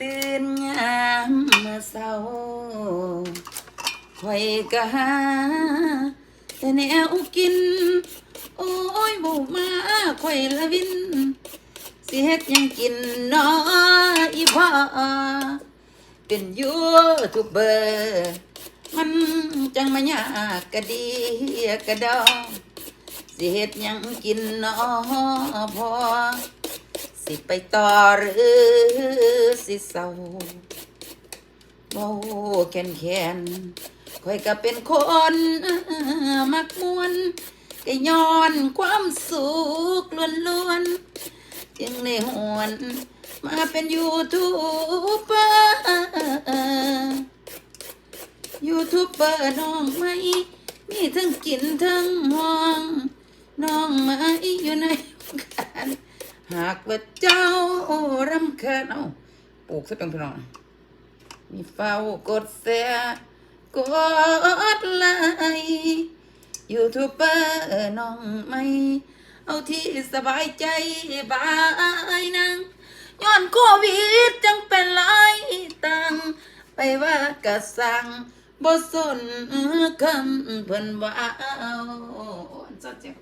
ตื่นยามเมื่อเช้าคอยกะหาแต่แนวกิน โอ้ยบุมาคอยละวิน สิเฮ็ดยังกินน้ออีพ่อเป็นยูทูบเบอร์มันจังมายากกะดีกะดอสิเฮ็ดยังกินน้อพอ สิไปต่อหรือสิเศร้าโอ้แคนแคนค่อยก็เป็นคนมักมวนก็ย้อนความสุขล้วนๆจึงได้หวนมาเป็นยูทูบเบอร์ยูทูบเบอร์น้องไม่มีทั้งกินทั้งห้อง น้องไม้อยู่ใน หากว่าเจ้ารำคาญเอาปลูกซะเป็นพี่น้องมีเฝ้ากดแชร์กดไลค์ยูทูบเบอร์น้องไม่เอาที่สบายใจบายนางย้อนโควิดจังเป็นไรตังไปว่ากะสั่งบ่สนคำเพิ่นว่าเอาสดเจ็บ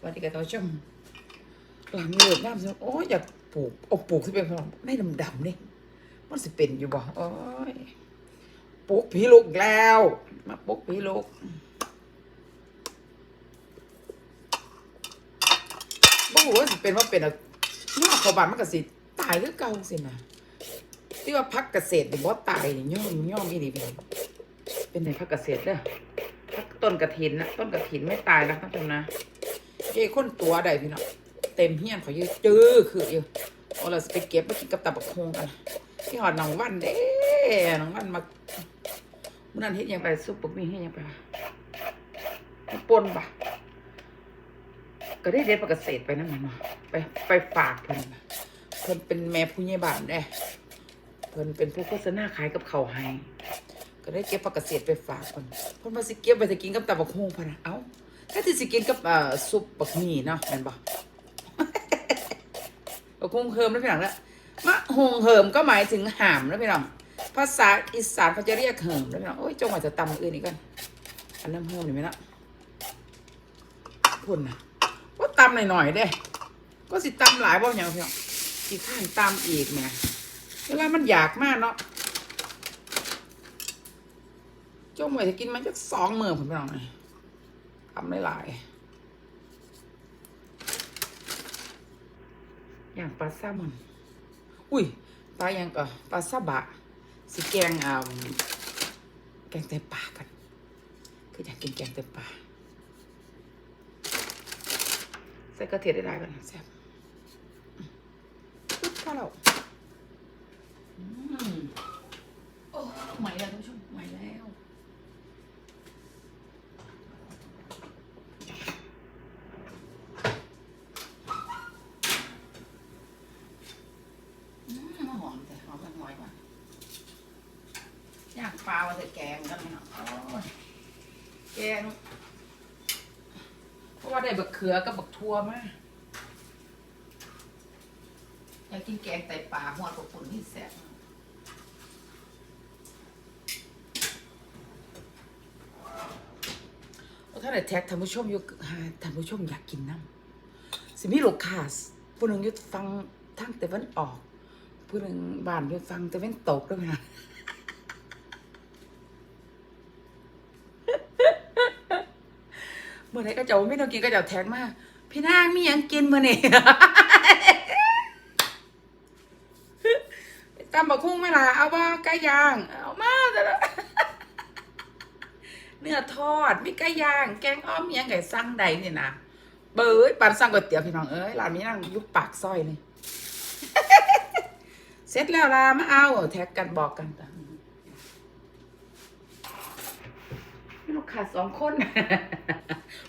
สวัสดีค่ะท่านผู้ชมเออมีเลือดน้ำสโอ้ยอยากปลูกเอาปลูกที่เป็นของไม่ดำดำนี่มันสิเป็นอยู่บ่โอ้ยปลูกผีลูกแล้ว มาปลูกผีลูกบ่รู้ว่าสิเป็นว่าเป็นอะยอดเขาบานมันก็สิตายคือเก่าสินะที่ว่าพักเกษตรนี่บ่ตายนี่ย่อมย่อมอีดีเป็นเป็นในพักเกษตรเด้อพักต้นกระถินนะต้นกระถินไม่ตายนะท่านผู้ชมนะ เอ้คนตัวใดพี่น้องเต็มเฮียนเขาเยอะจื้อคืออยู่เอาเราสิไปเก็บมากินกับตับบักโคงกันที่หอดหนองวันเด้หนองวันมามื่อนั้นเฮ็ดยังไปซุปบะหมี่เฮ็ดยังไปวะมาปนปะก็ได้เรียนประเกษตรไปนั่นแหละเนาไปไปฝากเพิ่นเพิ่นเป็นแม่ผู้ใหญ่บ้านเด้เพิ่นเป็นผู้โฆษณาขายกับเขาให้ก็ได้เก็บประเกษตรไปฝากเพิ่นเพิ่นมาสิเก็บไปสิกินกับตับบักฮุงพะนะเอ้า ถ้าสิสิกินกับอ่อซุปบักหมี่เนาะแม่นบ่บักฮุงเฮิมแล้วพี่น้องละมะฮงเฮิมก็หมายถึงห่ามแล้วพี่น้องภาษาอีสานเขาจะเรียกเฮิมแล้วพี่น้องโอ้ยจงหวะจะตำอื่นอีกกันอันน้ำหูนี่ไหมเนาะพุ่นนะก็ตำหน่อยๆเด้ ก็สิตำหลายบ่อย่างเพียงอีกข้านตำอีกเนี่ยเวลามันอยากมากเนาะจ้องไว้จะกินมันจะสองมือผมไปลองเลย ทำหลายอย่างปลาแซลมอนอุ้ยปลาอย่างก็ปลาซาบะสิแกงอ่าแกงไตปลากันคืออยากกินแกงไตปลาใส่กระเทียมได้หลายกันแซ่บปึ๊บพอแล้วอืมโอ้ใหม่ล้วท่านผู้ชมใหม่แล้วอืมมาหอมแต่หอมกันหน่อยกว่า ย่างปลาว่าจะแกงกันไหมเนาะโอ้ยแกง เพราะว่าได้บักเขือกับบักทั่วมาอยากกินแกงไตปลาหัวปลาปุ่นที่แซ่บถ้าได้แท็กท่านผู้ชมอยู่หาท่านผู้ชมอยากกินน้ำสิมีลูกค้าผู้หนึ่งอยุดฟังทางแต่วันออกผู้หนึ่งบ้านอยุดฟังแต่วันตกด้วยนะ เมื่อไหรก็จะว่าไม่ต้องกินก็จะแท็กมาพี่นางมีหยังกินมื่อนี่ตำบักคุ้งไม่ล่ะเอาว่าไก่ย่าง เอามาแต่ละเนื้อทอดมีไก่ย่าง แกงอ้อมมีหยังไก่สั่งใดนี่นะเบยปันสั่งก๋วยเตี๋ยวพี่น้องเอ้ยร้านนี้นั่งยุบปากซอยนี่เสร็จแล้วล่ะมาเอาแท็กกันบอกกันต่างลูกค้าสองคน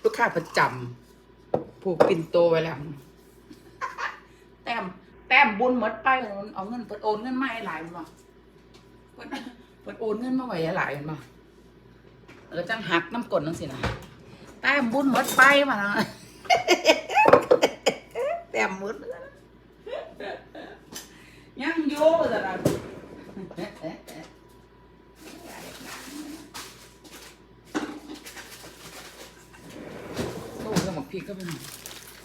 ลูกค้าประจำผูกปิ่นโตไว้แล้ว แต้มแต้มบุญหมดไปเอาเงินเปิดโอนเงินมาให้หลายมันบ่เปิดเปิดโอนเงินมาไว้ให้หลายมันบ่เออจังหักน้ำกลดนั่นสินะแต้มบุญหมดไปมาแล้วแต้มหมดยังอยู่แต่ละโอ้ยหมก พริกก็เป็นหม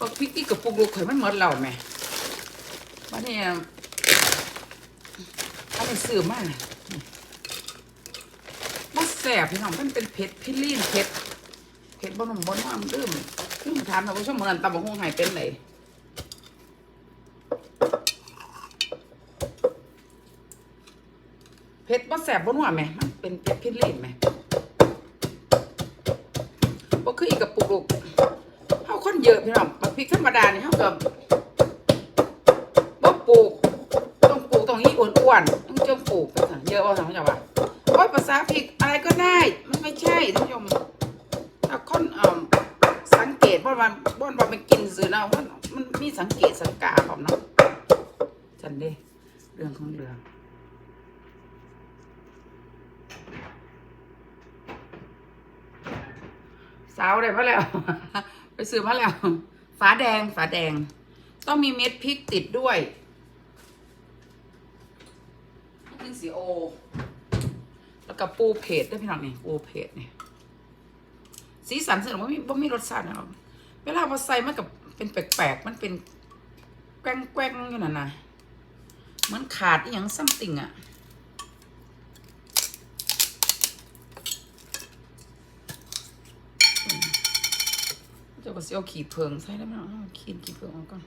กพริกที่กับปลูกลูกเขยมันหมดแล้วแม่วันนี้อันนี้ซื้อมากมันแสบพี่น้องมันเป็นเผ็ดพิลีนเผ็ดเผ็ดบนนมบนน้ำดื้มดื้มถามเราผู้ชมเมือนตำบักหุ่งหายเป็นไรเผ็ดบ่แสบบนหัวแม่มันเป็นเผ็ดพิลีนแม่บ่คืออีกกับปลูกลูก เยอะพี่น้องบักพริกธรรมดานี่เฮาก็บ่ปลูกต้องปลูกตรงนี้อ้วนๆต้องเจิมปลูกไปสั่งเยอะว่าสั่งเขาจะว่าโอ้ยภาษาพริกอะไรก็ได้ มันไม่ใช่ท่านผู้ชมถ้าคนเอ่อสังเกตว่ามันว่ามันเป็นกินซื้อนะมันมีสังเกตสังกาผมเนาะฉันเด้เรื่องของเรื่องสาวได้มาแล้ว ไปซื้อมาแล้ว ฝาแดง ฝาแดง ต้องมีเม็ดพริกติดด้วยนี่สีโอ แล้วก็ปูเผ็ดด้วยพี่น้องนี่ปูเผ็ดนี่สีสันสนุกว่ามีว่ามีรสชาตินะครับเวลาพอใส่มันกับเป็นแปลกๆ มันเป็นแกว้งๆอยู่นั่นนะเหมันขาดอย่างซัมติงอะเจ้า ก็สิเอาขีดเพิงใส่ได้ไหมเอาขีดขีดเพิงเอาก่อน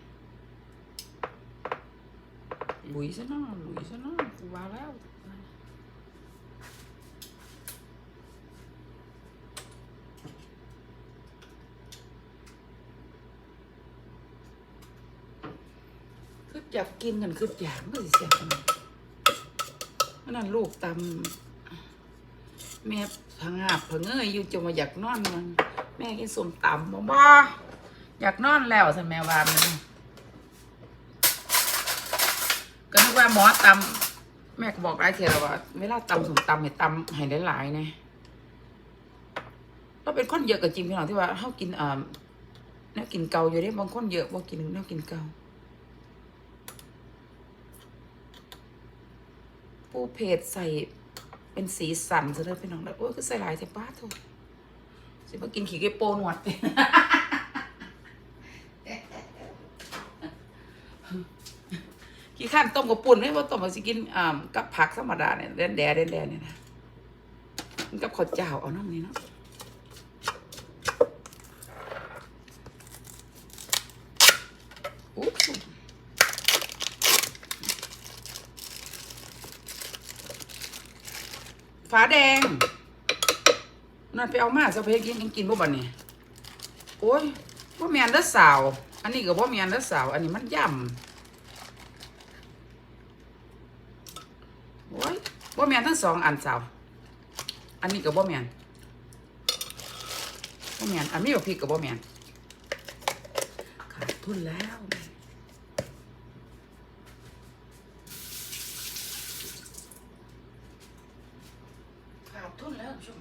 หลุยซะเนาะหลุยซะเนาะกูว่าแล้วคืออยากกินกันคืออยากไม่ได้เสียขนาดนั้นนั่นลูกตำแม่พังหาบพังเงยอยู่จะมาอยากนอนมัน แม่กินส้มตำบ่บ่อยากนอนแล้วสันแม่ว่ามันก็นึกว่าหมอตำแม่ก็บอกหลายเทียแล้วว่าเวลาตำสมตำให้ตำให้หลายๆนะเราเป็นคนเยอะกับจริงพี่น้องที่ว่าเขากินอ่าแนวกินเกาอยู่ได้บางคนเยอะบางกินแนวกินเกาปูเพจใส่เป็นสีสันซะเลยพี่น้องแล้วโอ้ยก็ใส่หลายแต่ป้าโถูก สิมากินขี้เกโปหนวดขี้ข้านต้มกับปุ่นไม่ว่าต้มมาสิกินอ่ากับผักธรรมดาเนี่ยแดนแดนแดนเนี่ยนะมันกับข้าวเจ้าเอาน้ำนี้เนาะฝาแดง นั่นไปเอามาจะไปกินกินกินบ่บันนี่โอ้ยบ่แมนเด้อสาว อันนี้ก็บ่แมนเด้อสาว อันนี้มันย่ำโอ้ยบ่แมนทั้งสองอันสาว อันนี้ก็บ่แมนบ่แมนอันนี้กับพี่ก็บ่แมนขาดทุนแล้ว ขาดทุนแล้วชม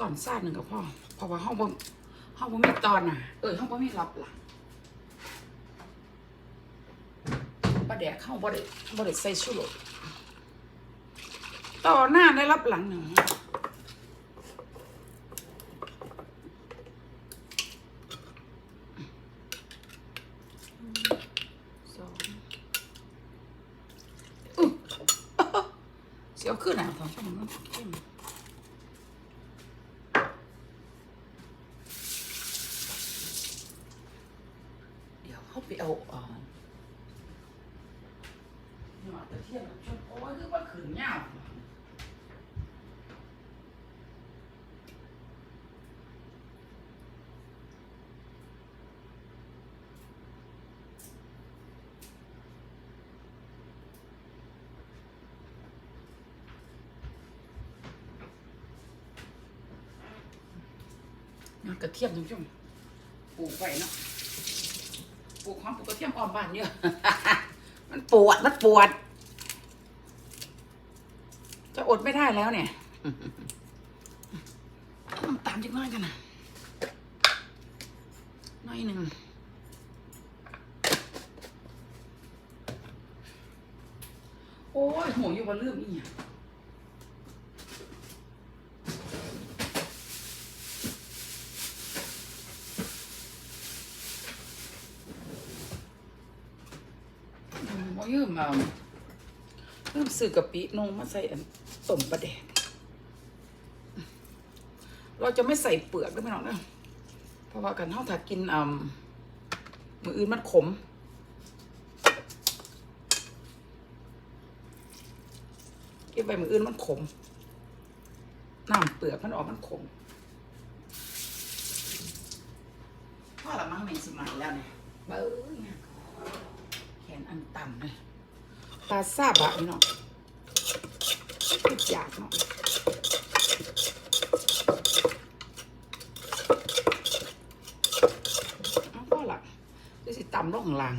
สอนซาดหนึ่งกับพ่อเพราะว่าห้องบ่ห้องบ่มีตอนน่ะ เออห้องบ่มีรับหลังปลาแดกเข้าบ่ได้บ่ได้ใส่ชูรสต่อหน้าได้รับหลังหนึ่งสองอื้อเสียวขึ้นอะสองชั่วโมงเข้มเดี๋ยวเขาไปเอาอ่า หยอดกระเทียมชมโอ้ยคือว่าขืนเงากระเทียมชมชมปลูกไปเนาะ ปลูกหอมปลูกกระเทียมอ้อมบ้านเยอะ มันปวด มันปวด จะอดไม่ได้แล้วเนี่ยตามจะน้อยกันนะน้อยหนึ่งโอ้ยหัวอยู่บนลืมอีก มบ่ยืมเอาลืมซื้อกะปินงมาใส่อันต้มปลาแดกเราจะไม่ใส่เปลือกด้วยไม่หรอกนะเพราะว่ากันเท่าถ้ากินอ่ามืออื่นมันขมเก็บใบมืออื่นมันขมน้ำเปลือกมันออกมันขมพ่อละมั้งในสมัยแล้วเนี่ยเบ้อเนี่ยแขนอันต่ำเลย ปลาซาบะนี่เนาะคิดอยากเนาะเอาพ่อละจะสิตำลงข้างล่าง